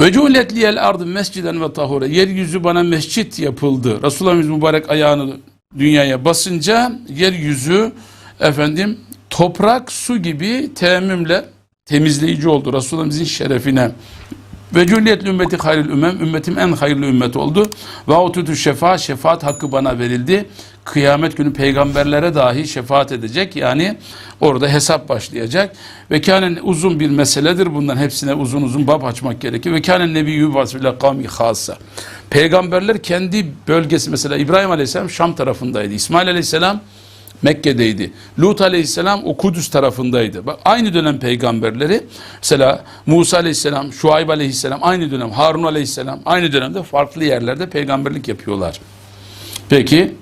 Ve culet liyel ardı mesciden ve tahura. Yeryüzü bana mescit yapıldı. Resulullah'ımız mübarek ayağını dünyaya basınca yeryüzü efendim toprak su gibi teyemmümle temizleyici oldu. Resulullah'ımızın şerefine. Ve cülliyetli ümmeti hayrül ümmem. Ümmetim en hayırlı ümmet oldu. Ve ututu şefa. Şefaat hakkı bana verildi. Kıyamet günü peygamberlere dahi şefaat edecek. Yani orada hesap başlayacak. Ve kânen uzun bir meseledir. Bundan hepsine uzun uzun bab açmak gerekir. Ve kânen nebiyyü vasfıyla kavmi hassa. Peygamberler kendi bölgesi mesela İbrahim Aleyhisselam Şam tarafındaydı. İsmail Aleyhisselam Mekke'deydi. Lut aleyhisselam o Kudüs tarafındaydı. Bak aynı dönem peygamberleri mesela Musa aleyhisselam, Şuayb aleyhisselam aynı dönem, Harun aleyhisselam aynı dönemde farklı yerlerde peygamberlik yapıyorlar. Peki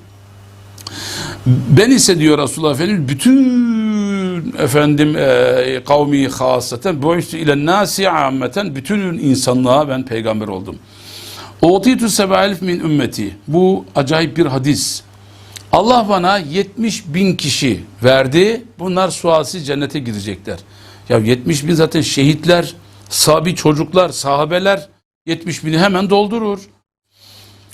ben ise diyor Resulullah Efendimiz bütün efendim e, kavmi hasaten bu ile nasi ammeten bütün insanlığa ben peygamber oldum. Utitu sebaelif min ümmeti. Bu acayip bir hadis. Allah bana 70 bin kişi verdi. Bunlar sualsiz cennete girecekler. Ya 70 bin zaten şehitler, sabi çocuklar, sahabeler 70 bini hemen doldurur.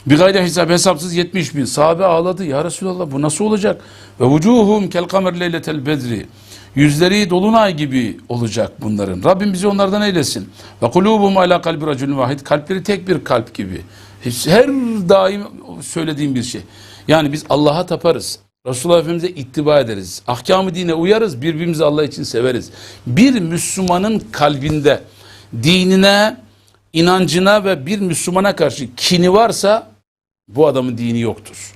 Bir gayri hesap hesapsız 70 bin. Sahabe ağladı. Ya Resulallah bu nasıl olacak? Ve vucuhum kel kamer leyletel bedri. Yüzleri dolunay gibi olacak bunların. Rabbim bizi onlardan eylesin. Ve kulubum ala kalbi raculun vahid. Kalpleri tek bir kalp gibi. Her daim söylediğim bir şey. Yani biz Allah'a taparız. Resulullah Efendimiz'e ittiba ederiz. Ahkamı dine uyarız. Birbirimizi Allah için severiz. Bir Müslümanın kalbinde dinine, inancına ve bir Müslümana karşı kini varsa bu adamın dini yoktur.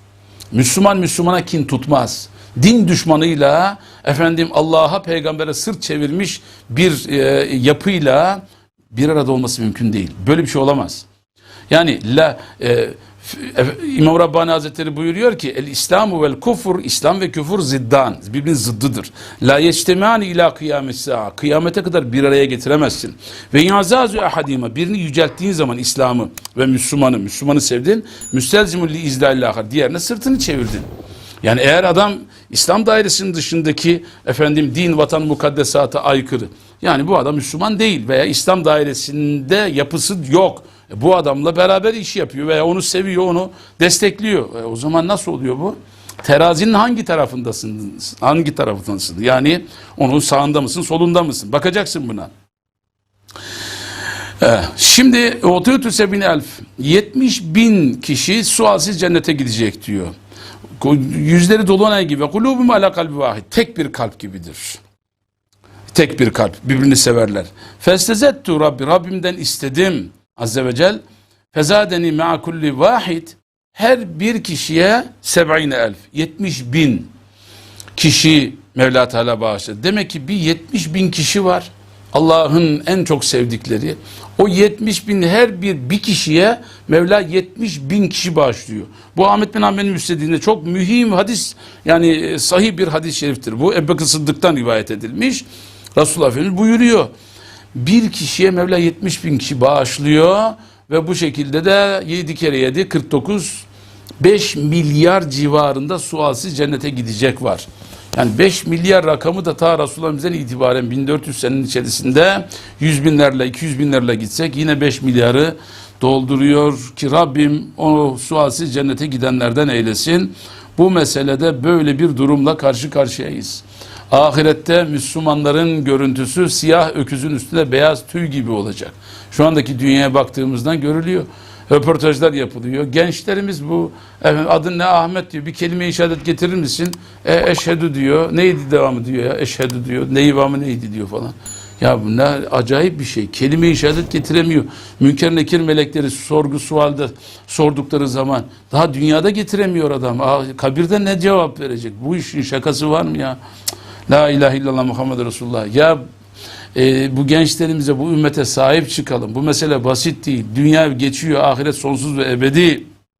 Müslüman Müslümana kin tutmaz. Din düşmanıyla efendim Allah'a peygambere sırt çevirmiş bir e, yapıyla bir arada olması mümkün değil. Böyle bir şey olamaz. Yani la e, İmam Rabbani Hazretleri buyuruyor ki el İslamu vel kufur İslam ve küfür ziddan birbirinin zıddıdır. La yectemani ila kıyamet kıyamete kadar bir araya getiremezsin. Ve yazazu ahadima birini yücelttiğin zaman İslam'ı ve Müslümanı Müslümanı sevdin müstelzimul li izlallahar diğerine sırtını çevirdin. Yani eğer adam İslam dairesinin dışındaki efendim din, vatan, mukaddesata aykırı. Yani bu adam Müslüman değil veya İslam dairesinde yapısı yok. E bu adamla beraber iş yapıyor veya onu seviyor, onu destekliyor. E o zaman nasıl oluyor bu? Terazinin hangi tarafındasın? Hangi tarafındasın? Yani onun sağında mısın, solunda mısın? Bakacaksın buna. Ee, şimdi 30 sebin elf 70 bin kişi sualsiz cennete gidecek diyor. Yüzleri dolunay gibi kulubum ala kalbi vahid. Tek bir kalp gibidir. Tek bir kalp. Birbirini severler. Festezettu Rabbi. Rabbimden istedim. Azze ve Cel. Fezadeni ma'a kulli vahid. Her bir kişiye seb'ine elf. 70 bin kişi Mevla Teala bağışladı. Demek ki bir 70 bin kişi var. Allah'ın en çok sevdikleri. O 70 bin her bir bir kişiye Mevla 70 bin kişi bağışlıyor. Bu Ahmet bin Hanbel'in müstediğinde çok mühim hadis yani sahih bir hadis-i şeriftir. Bu Ebu Bekir Sıddık'tan rivayet edilmiş. Resulullah Efendimiz buyuruyor. Bir kişiye Mevla 70 bin kişi bağışlıyor ve bu şekilde de 7 kere 7 49 5 milyar civarında sualsiz cennete gidecek var. Yani 5 milyar rakamı da ta Resulullah'ımızdan itibaren 1400 senenin içerisinde 100 binlerle 200 binlerle gitsek yine 5 milyarı dolduruyor ki Rabbim o sualsiz cennete gidenlerden eylesin. Bu meselede böyle bir durumla karşı karşıyayız. Ahirette Müslümanların görüntüsü siyah öküzün üstünde beyaz tüy gibi olacak. Şu andaki dünyaya baktığımızdan görülüyor. Röportajlar yapılıyor. Gençlerimiz bu efendim, adın ne Ahmet diyor. Bir kelime-i şehadet getirir misin? E, eşhedü diyor. Neydi devamı diyor ya. Eşhedü diyor. Neyvamı neydi diyor falan. Ya bu ne acayip bir şey. Kelime-i şehadet getiremiyor. Münker nekir melekleri sorgu sualde sordukları zaman daha dünyada getiremiyor adam. Aa, kabirde ne cevap verecek? Bu işin şakası var mı ya? La ilahe illallah Muhammed Resulullah. Ya e, bu gençlerimize, bu ümmete sahip çıkalım. Bu mesele basit değil. Dünya geçiyor, ahiret sonsuz ve ebedi.